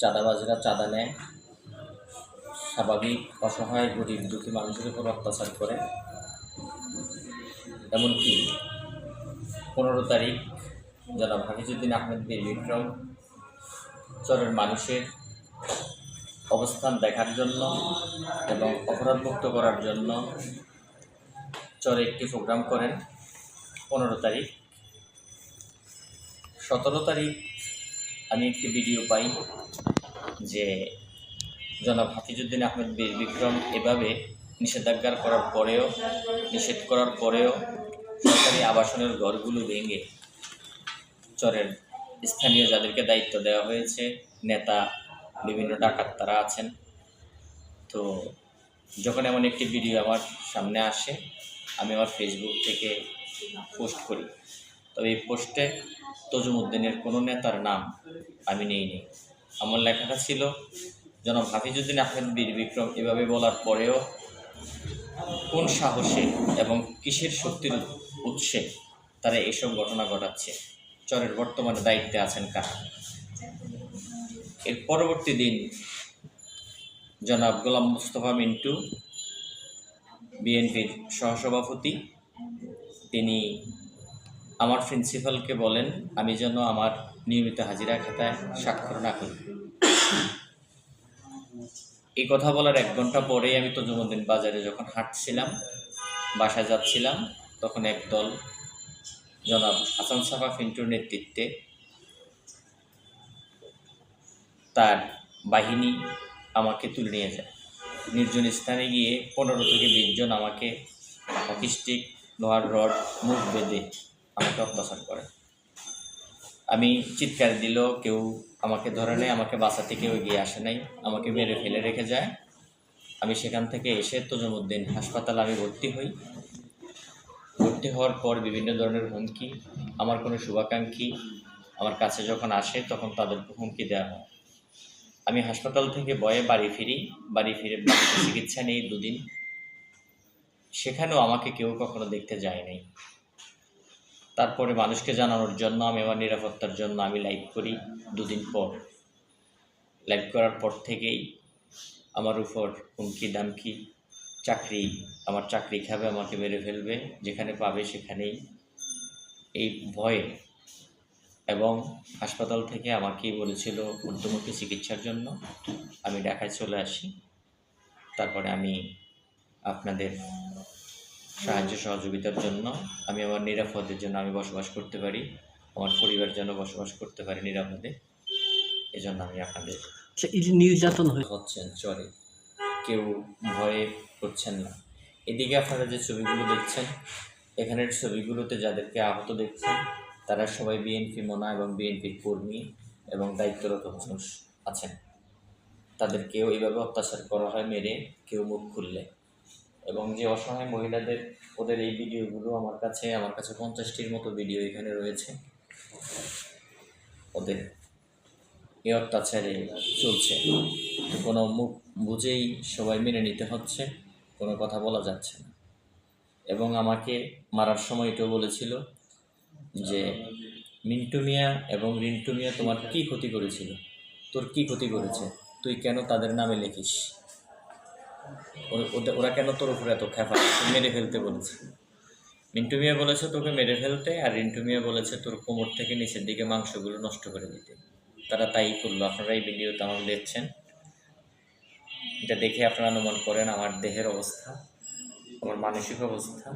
চাঁদাবাজরা চাঁদা নেয়। স্বাভাবিক, অসহায়, গরিব দুঃখী মানুষের উপর অত্যাচার করে। এমনকি পনেরো তারিখ যারা হাফিজুদ্দিন আহমেদ বীর বিক্রম চরের মানুষের অবস্থান দেখার জন্য এবং অপরাধমুক্ত করার জন্য চরে একটি প্রোগ্রাম করেন। পনেরো তারিখ। সতেরো তারিখ আমি একটি ভিডিও পাই যে জনাব হাফিজুদ্দিন আহমেদ বীর বিক্রম এভাবে নিষেধাজ্ঞার করার পরেও, নিষেধ করার পরেও সরকারি আবাসনের ঘরগুলো ভেঙে চরের স্থানীয় যাদেরকে দায়িত্ব দেওয়া হয়েছে, নেতা, বিভিন্ন ডাকাত তারা আছেন। তো যখন এমন একটি ভিডিও আমার সামনে আসে, আমি আমার ফেসবুক থেকে পোস্ট করি। তবে এই পোস্টে তজুমুদ্দিনের কোনো নেতার নাম আমি নেইনি। আমার লেখাটা ছিল, জনাব হাফিজুদ্দিন আহমেদ বীর বিক্রম এভাবে বলার পরেও কোন সাহসে এবং কিসের শক্তির উৎসে তারা এইসব ঘটনা ঘটাচ্ছে? চরের বর্তমানে দায়িত্বে আছেন কারা? এর পরবর্তী দিন জনাব গোলাম মুস্তফা মিন্টু, বিএনপির সহসভাপতি, তিনি আমার প্রিন্সিপালকে বলেন, আমি যেন আমার নিয়মিত হাজিরা খাতায় স্বাক্ষর না করি। এই কথা বলার এক ঘণ্টা পরেই আমি তজুমুদ্দিন বাজারে যখন হাঁটছিলাম, বাসায় যাচ্ছিলাম, তখন একদল জনাব হাসান সাফা ফিন্টুর নেতৃত্বে তার বাহিনী আমাকে তুলে নিয়ে যায়। নির্জন স্থানে গিয়ে পনেরো থেকে বিশ জন আমাকে হকি স্টিক লোহার রড মুখ বেঁধে আমাকে অত্যাচার করে। আমি চিৎকার দিল কেউ আমাকে ধরে নেয়, আমাকে বাঁচাতে কেউ এগিয়ে আসে নাই, আমাকে মেরে ফেলে রেখে যায়। আমি সেখান থেকে এসে তজুমুদ্দিন হাসপাতালে আমি ভর্তি হই। ভর্তি হওয়ার পর বিভিন্ন ধরনের হুমকি, আমার কোনো শুভাকাঙ্ক্ষী আমার কাছে যখন আসে তখন তাদেরকে হুমকি দেওয়া হয়। আমি হাসপাতাল থেকে বয়ে বাড়ি ফিরি, বাড়ি ফিরে চিকিৎসা নেই দুদিন। সেখানেও আমাকে কেউ কখনো দেখতে যায় নাই। তারপরে মানুষকে জানানোর জন্য আমি আমার নিরাপত্তার জন্য আমি লাইভ করি দুদিন পর। লাইভ করার পর থেকেই আমার উপর হুমকি দামকি চাকরি, আমার চাকরি খাবে, আমাকে মেরে ফেলবে, যেখানে পাবে সেখানেই। এই ভয়ে এবং হাসপাতাল থেকে আমাকেই বলেছিল ঊর্ধ্বমুখী চিকিৎসার জন্য। আমি ঢাকায় চলে আসি। তারপরে আমি আপনাদের সাহায্য সহযোগিতার জন্য আমি আমার নিরাপদের জন্য আমি বসবাস করতে পারি আমার পরিবার যেন বসবাস করতে পারি নিরাপদে। এজন্য আমি আপনাদের আচ্ছা এই যে নির্যাতন হচ্ছেন চরে কেউ ভয়ে করছেন না। এদিকে আপনারা যে ছবিগুলো দেখছেন এখানের ছবিগুলোতে যাদেরকে আহত দেখছেন তারা সবাই বিএনপি মোনা এবং বিএনপির কর্মী এবং দায়িত্বরত মানুষ আছেন। তাদেরকেও এইভাবে অত্যাচার করা হয় মেরে কেউ মুখ খুললে। এবং যে অসহায় মহিলাদের, ওদের এই ভিডিওগুলো আমার কাছে আমার কাছে পঞ্চাশটির মতো ভিডিও এখানে রয়েছে। ওদের এই অত্যাচারে চলছে। কোনো মুখ বুঝেই সবাই মেনে নিতে হচ্ছে, কোনো কথা বলা যাচ্ছে না। এবং আমাকে মারার সময় এটাও বলেছিল যে, মিন্টু মিয়া এবং রিন্টু মিয়া তোমার কী ক্ষতি করেছিল? তোর কী ক্ষতি করেছে? তুই কেন তাদের নামে লিখিস? ওরা কেন তোর উপরে এত খেপা মেরে ফেলতে বলেছে। মিন্টু মিয়া বলেছে তোকে মেরে ফেলতে, আর রিন্টু মিয়া বলেছে তোর কোমর থেকে নিচের দিকে মাংসগুলো নষ্ট করে দিতে। তারা তাই করল। আপনারা এই ভিডিওতে আমাকে দেখছেন। এটা দেখে আপনারা অনুমান করেন আমার দেহের অবস্থা, আমার মানসিক অবস্থা।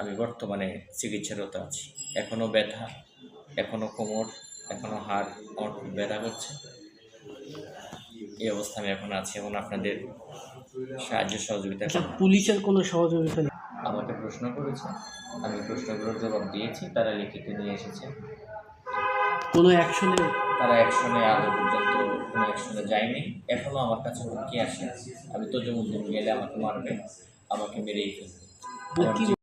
আমি বর্তমানে চিকিৎসারত আছি। এখনও ব্যথা এখনও কোমর এখনও হাড়, আমার খুব ব্যথা করছে। এই অবস্থা আমি এখন আছি এবং আপনাদের সাহায্য সহযোগিতা আচ্ছা পুলিশের কোনো সহযোগিতা নেই? আমাকে প্রশ্ন করেছে। আমি প্রশ্নগুলোর জবাব দিয়েছি তারা লিখিত নিয়ে এসেছে। কোনো অ্যাকশনে? তারা অ্যাকশনে আগে পর্যন্ত কোনো অ্যাকশনে যায়নি। এখনও আমার কাছে হুমকি আসে আমি তো জমুদ্দিন গেলে আমাকে মারবে আমাকে মেরেই ফেলবে।